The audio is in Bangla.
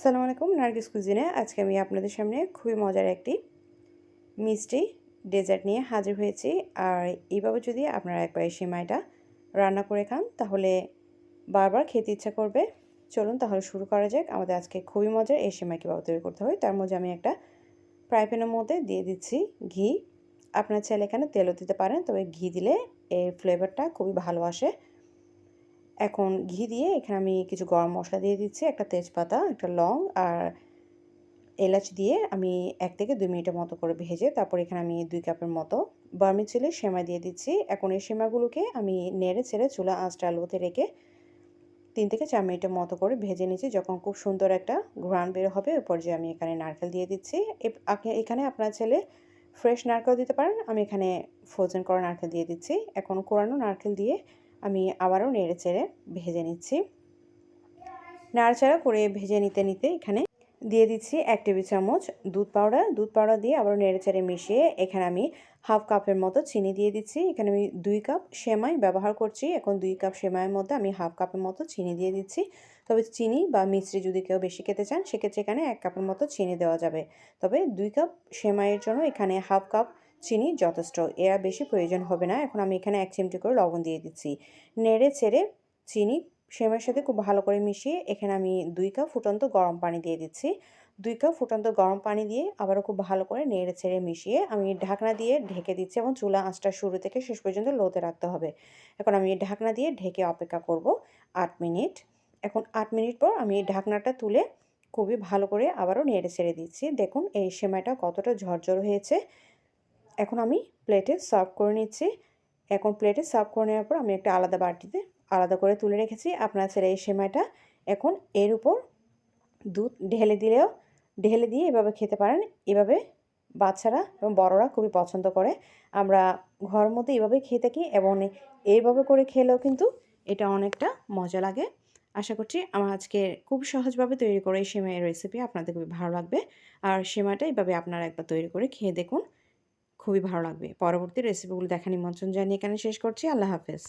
আসসালামু আলাইকুম, নার্গিস কুজিনে আজকে আমি আপনাদের সামনে খুবই মজার একটি মিষ্টি ডেজার্ট নিয়ে হাজির হয়েছি। আর এইভাবে যদি আপনারা একবার এই সেমাইটা রান্না করে খান, তাহলে বারবার খেতে ইচ্ছা করবে। চলুন তাহলে শুরু করা যাক। আমাদের আজকে খুবই মজার এই সেমাই কীভাবে তৈরি করতে হয়, তার মধ্যে আমি একটা ফ্রাই প্যানের মধ্যে দিয়ে দিচ্ছি ঘি। আপনার ছেলে এখানে তেলও দিতে পারেন, তবে ঘি দিলে এর ফ্লেভারটা খুবই ভালো আসে। এখন ঘি দিয়ে এখানে আমি কিছু গরম মশলা দিয়ে দিচ্ছি, একটা তেজপাতা, একটা লং আর এলাচ দিয়ে আমি এক থেকে দুই মিনিটের মতো করে ভেজে তারপর এখানে আমি দুই কাপের মতো বার্মি ছেলে সেমাই দিয়ে দিচ্ছি। এখন এই সেমাইগুলোকে আমি নেড়ে ছেড়ে চুলা আঁচটা আলুতে রেখে তিন থেকে চার মিনিটের মতো করে ভেজে নিচ্ছি যখন খুব সুন্দর একটা ঘ্রাণ বের হবে। ওই পর্যায়ে আমি এখানে নারকেল দিয়ে দিচ্ছি। এখানে আপনার ছেলে ফ্রেশ নারকেল দিতে পারেন। আমি এখানে ফ্রোজেন করা নারকেল দিয়ে দিচ্ছি। এখন কোরানো নারকেল দিয়ে আমি আবারও নেড়ে চেড়ে ভেজে নিচ্ছি। নাড়াচাড়া করে ভেজে নিতে নিতে এখানে দিয়ে দিচ্ছি এক টেবিল চামচ দুধ পাউডার। দুধ পাউডার দিয়ে আবার নেড়ে চেড়ে মিশিয়ে এখানে আমি হাফ কাপের মতো চিনি দিয়ে দিচ্ছি। এখানে আমি দুই কাপ সেমাই ব্যবহার করছি। এখন দুই কাপ সেমাইয়ের মধ্যে আমি হাফ কাপের মতো চিনি দিয়ে দিচ্ছি। তবে চিনি বা মিশ্রি যদি কেউ বেশি খেতে চান, সেক্ষেত্রে এখানে এক কাপের মতো চিনি দেওয়া যাবে। তবে দুই কাপ সেমাইয়ের জন্য এখানে হাফ কাপ চিনি যথেষ্ট। এরা বেশি প্রয়োজন হবে না। এখন আমি এখানে এক চিমটি করে লবণ দিয়ে দিচ্ছি। নেড়ে ছেড়ে চিনি সেমের সাথে খুব ভালো করে মিশিয়ে এখানে আমি দুই কাপ ফুটন্ত গরম পানি দিয়ে দিচ্ছি। দুই কাপ ফুটন্ত গরম পানি দিয়ে আবারও খুব ভালো করে নেড়ে ছেড়ে মিশিয়ে আমি ঢাকনা দিয়ে ঢেকে দিচ্ছি এবং চুলা আঁচটা শুরু থেকে শেষ পর্যন্ত লোতে রাখতে হবে। এখন আমি ঢাকনা দিয়ে ঢেকে অপেক্ষা করব আট মিনিট। এখন আট মিনিট পর আমি ঢাকনাটা তুলে খুবই ভালো করে আবারও নেড়ে ছেড়ে দিচ্ছি। দেখুন, এই সেমাইটা কতটা ঝরঝর হয়েছে। এখন আমি প্লেটে সার্ভ করে নিচ্ছি। এখন প্লেটে সার্ভ করে নেওয়ার পর আমি একটা আলাদা বাটিতে আলাদা করে তুলে রেখেছি। আপনার ছেলে এই সেমাইটা এখন এর উপর দুধ ঢেলে দিলেও, ঢেলে দিয়ে এভাবে খেতে পারেন। এভাবে বাচ্চারা এবং বড়রা খুবই পছন্দ করে। আমরা ঘর মধ্যে এভাবে খেয়ে থাকি এবং এইভাবে করে খেলেও কিন্তু এটা অনেকটা মজা লাগে। আশা করছি আমার আজকে খুব সহজভাবে তৈরি করে এই সেমাইয়ের রেসিপি আপনাদের খুবই ভালো লাগবে। আর সেমাইটা এইভাবে আপনারা একবার তৈরি করে খেয়ে দেখুন। খুবই ভালো লাগবে। পরবর্তী রেসিপিগুলো দেখা নিমন্ত্রণ জানিয়ে এখানে শেষ করছি। আল্লাহ হাফেজ।